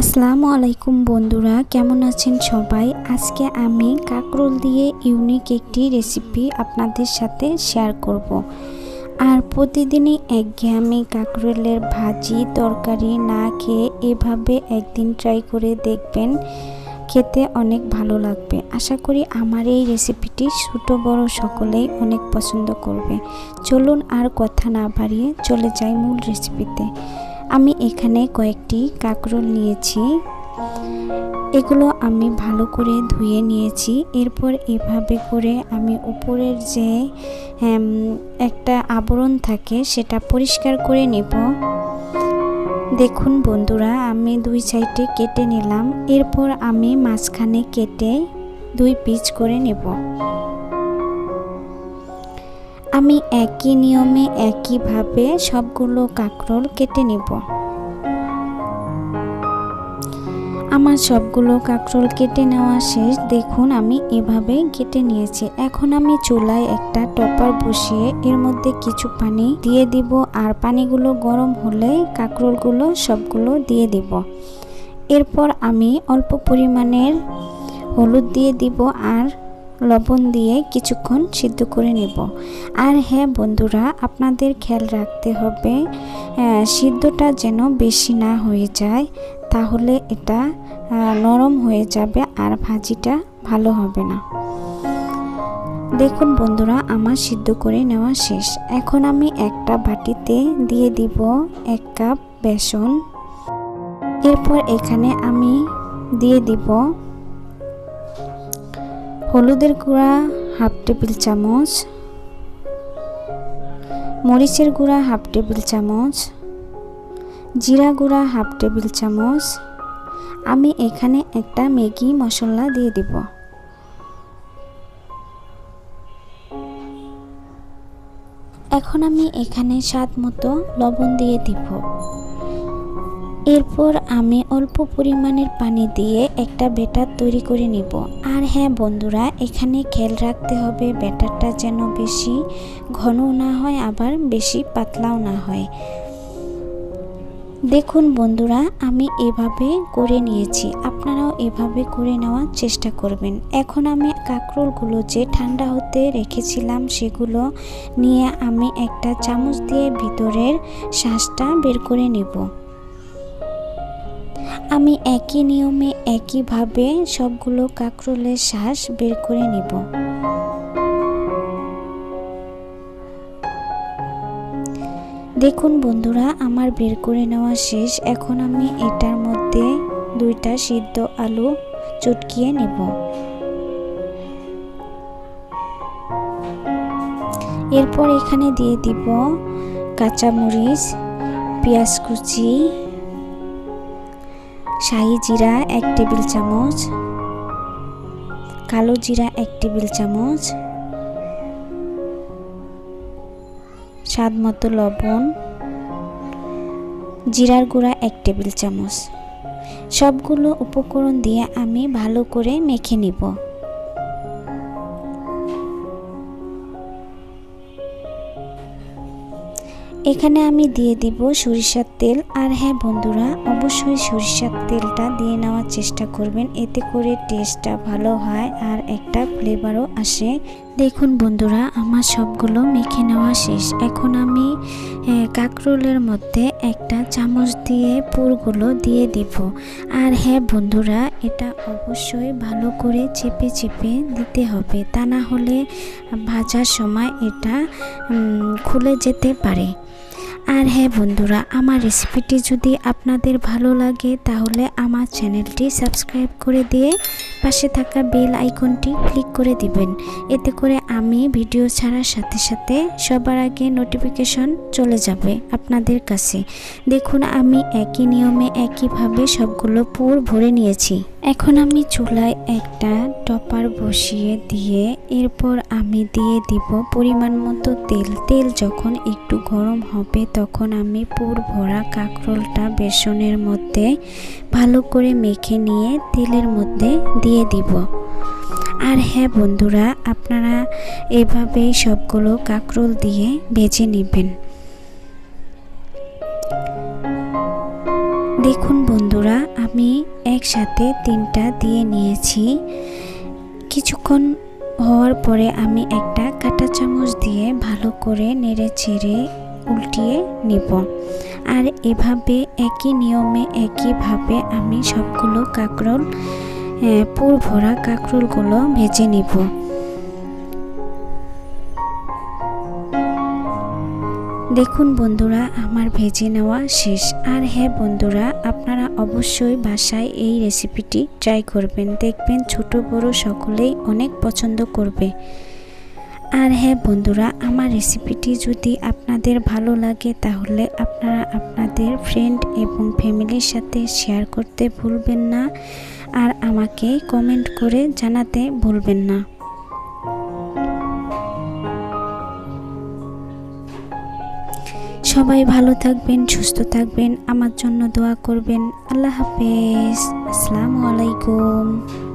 আসসালামু আলাইকুম বন্ধুরা, কেমন আছেন সবাই? আজকে আমি কাঁকরোল দিয়ে ইউনিক একটি রেসিপি আপনাদের সাথে শেয়ার করব। আর প্রতিদিনই একঘেয়েমি কাঁকরোলের ভাজি, তরকারি না খেয়ে এভাবে একদিন ট্রাই করে দেখবেন, খেতে অনেক ভালো লাগবে। আশা করি আমার এই রেসিপিটি ছোটো, বড় সকলেই অনেক পছন্দ করবে। চলুন আর কথা না বাড়িয়ে চলে যাই মূল রেসিপিতে আমি এখানে কয়েকটি কাঁকরোল নিয়েছি। এগুলো আমি ভালো করে ধুয়ে নিয়েছি। এরপর এভাবে করে আমি উপরের যে একটা আবরণ থাকে সেটা পরিষ্কার করে নেব। দেখুন বন্ধুরা, আমি দুই সাইডে কেটে নিলাম। এরপর আমি মাঝখানে কেটে দুই পিচ করে নেব। আমি একই নিয়মে একইভাবে সবগুলো কাঁকরোল কেটে নেব। আমার সবগুলো কাঁকরোল কেটে নেওয়া শেষ। দেখুন, আমি এভাবে কেটে নিয়েছি। এখন আমি চুলায় একটা টপার বসিয়ে এর মধ্যে কিছু পানি দিয়ে দিব আর পানিগুলো গরম হলে কাঁকরোলগুলো সবগুলো দিয়ে দিব। এরপর আমি অল্প পরিমাণের হলুদ দিয়ে দিব আর লবণ দিয়ে কিছুক্ষণ সিদ্ধ করে নেব। আর হ্যাঁ বন্ধুরা, আপনাদের খেয়াল রাখতে হবে সিদ্ধটা যেন বেশি না হয়ে যায়, তাহলে এটা নরম হয়ে যাবে আর ভাজিটা ভালো হবে না। দেখুন বন্ধুরা, আমার সিদ্ধ করে নেওয়া শেষ। এখন আমি একটা বাটিতে দিয়ে দিব এক কাপ বেসন। এরপর এখানে আমি দিয়ে দিব হলুদের গুঁড়া, হাফ টেবিল চামচ। মরিচের গুঁড়া, হাফ টেবিল চামচ। জিরা গুঁড়া, হাফ টেবিল চামচ। আমি এখানে একটা ম্যাগি মশলা দিয়ে দিব। এখন আমি এখানে স্বাদ মতো লবণ দিয়ে দিব। এরপর আমি অল্প পরিমাণের পানি দিয়ে একটা ব্যাটার তৈরি করে নিব। আর হ্যাঁ বন্ধুরা, এখানে খেয়াল রাখতে হবে ব্যাটারটা যেন বেশি ঘন না হয়, আবার বেশি পাতলাও না হয়। দেখুন বন্ধুরা, আমি এভাবে করে নিয়েছি। আপনারাও এভাবে করে নেওয়ার চেষ্টা করবেন। এখন আমি কাঁকরোলগুলো যে ঠান্ডা হতে রেখেছিলাম সেগুলো নিয়ে আমি একটা চামচ দিয়ে ভিতরের শ্বাসটা বের করে নেব। আমি একই নিয়মে, একইভাবে সবগুলো কাঁকরোলের শ্বাস বের করে নিব। দেখুন বন্ধুরা, আমার বের করে নেওয়া শেষ। এখন আমি এটার মধ্যে দুইটা সিদ্ধ আলু চটকিয়ে নেব। এরপর এখানে দিয়ে দিব কাঁচামরিচ, পেঁয়াজ কুচি শাহি জিরা এক টেবিল চামচ, কালো জিরা এক টেবিল চামচ, স্বাদ মতো লবণ, জিরার গুঁড়া এক টেবিল চামচ। সবগুলো উপকরণ দিয়ে আমি ভালো করে মেখে নিব। এখানে আমি দিয়ে দিব সরিষার তেল। আর হ্যাঁ বন্ধুরা, অবশ্যই সরিষার তেলটা দিয়ে নেওয়ার চেষ্টা করবেন। এতে করে টেস্টটা ভালো হয় আর একটা ফ্লেভারও আসে। দেখুন বন্ধুরা, আমার সবগুলো মেখে নেওয়া শেষ। এখন আমি কাঁকরোলের মধ্যে একটা চামচ দিয়ে পুরগুলো দিয়ে দিব। আর হ্যাঁ বন্ধুরা, এটা অবশ্যই ভালো করে চেপে চেপে দিতে হবে। তা না হলে ভাজার সময় এটা খুলে যেতে পারে। আর হ্যাঁ বন্ধুরা, আমার রেসিপিটি যদি আপনাদের ভালো লাগে, তাহলে আমার চ্যানেলটি সাবস্ক্রাইব করে দিয়ে পাশে থাকা বেল আইকনটি ক্লিক করে দিবেন। এতে করে আমি ভিডিও ছাড়ার সাথে সাথে সবার আগে নোটিফিকেশন চলে যাবে আপনাদের কাছে। দেখুন, আমি একই নিয়মে একইভাবে সবগুলো পুর ভরে নিয়েছি। এখন আমি চুলায় একটা টপার বসিয়ে দিয়ে এরপর আমি দিয়ে দিব পরিমাণ মতো তেল। তেল যখন একটু গরম হবে তখন আমি পুর ভরা কাঁকরোলটা বেসনের মধ্যে ভালো করে মেখে নিয়ে তেলের মধ্যে দিয়ে দিব। আর হ্যাঁ বন্ধুরা, আপনারা এভাবেই সবগুলো কাঁকরোল দিয়ে ভেজে নেবেন। দেখুন বন্ধুরা, আমি একসাথে তিনটা দিয়ে নিয়েছি। কিছুক্ষণ হওয়ার পরে আমি একটা কাঁটা চামচ দিয়ে ভালো করে নেড়ে চেড়ে উল্টিয়ে নিব। আর এভাবে একই নিয়মে একইভাবে আমি সবগুলো কাঁকরোল পুর ভরা কাঁকরোলগুলো ভেজে নিব। দেখুন বন্ধুরা, আমার ভেজে নেওয়া শেষ। আর হ্যাঁ বন্ধুরা, আপনারা অবশ্যই বাসায় এই রেসিপিটি ট্রাই করবেন। দেখবেন ছোট বড় সকলেই অনেক পছন্দ করবে। আর হ্যাঁ বন্ধুরা, আমার রেসিপিটি যদি আপনাদের ভালো লাগে, তাহলে আপনারা আপনাদের ফ্রেন্ড এবং ফ্যামিলির সাথে শেয়ার করতে ভুলবেন না। আর আমাকে কমেন্ট করে জানাতে ভুলবেন না। সবাই ভালো থাকবেন, সুস্থ থাকবেন, আমার জন্য দোয়া করবেন। আল্লাহ হাফেজ। আসসালামু আলাইকুম।